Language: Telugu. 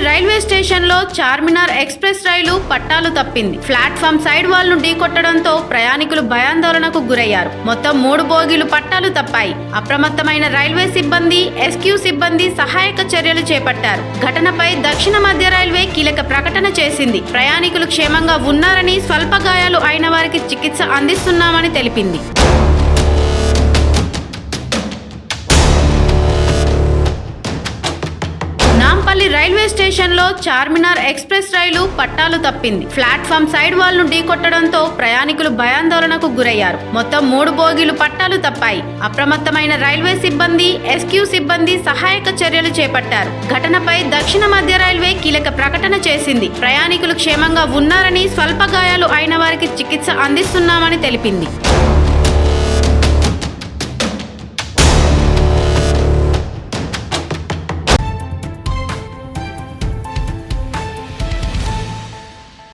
రైల్వే స్టేషన్లో చార్మినార్ ఎక్స్ప్రెస్ రైలు పట్టాలు తప్పింది. ప్లాట్ఫామ్ సైడ్ వాల్ను ఢీకొట్టడంతో ప్రయాణికులు భయాందోళనకు గురయ్యారు. మొత్తం మూడు బోగీలు పట్టాలు తప్పాయి. అప్రమత్తమైన రైల్వే సిబ్బంది ఎస్క్యూ సిబ్బంది సహాయక చర్యలు చేపట్టారు. ఘటనపై దక్షిణ మధ్య రైల్వే కీలక ప్రకటన చేసింది. ప్రయాణికులు క్షేమంగా ఉన్నారని స్వల్ప గాయాలు అయిన వారికి చికిత్స అందిస్తున్నామని తెలిపింది. నాంపల్లి రైల్వే స్టేషన్లో చార్మినార్ ఎక్స్ప్రెస్ రైలు పట్టాలు తప్పింది. ప్లాట్ఫామ్ సైడ్ వాల్ను ఢీకొట్టడంతో ప్రయాణికులు భయాందోళనకు గురయ్యారు. మొత్తం మూడు బోగీలు పట్టాలు తప్పాయి. అప్రమత్తమైన రైల్వే సిబ్బంది ఎస్క్యూ సిబ్బంది సహాయక చర్యలు చేపట్టారు. ఘటనపై దక్షిణ మధ్య రైల్వే కీలక ప్రకటన చేసింది. ప్రయాణికులు క్షేమంగా ఉన్నారని స్వల్ప గాయాలు అయిన వారికి చికిత్స అందిస్తున్నామని తెలిపింది.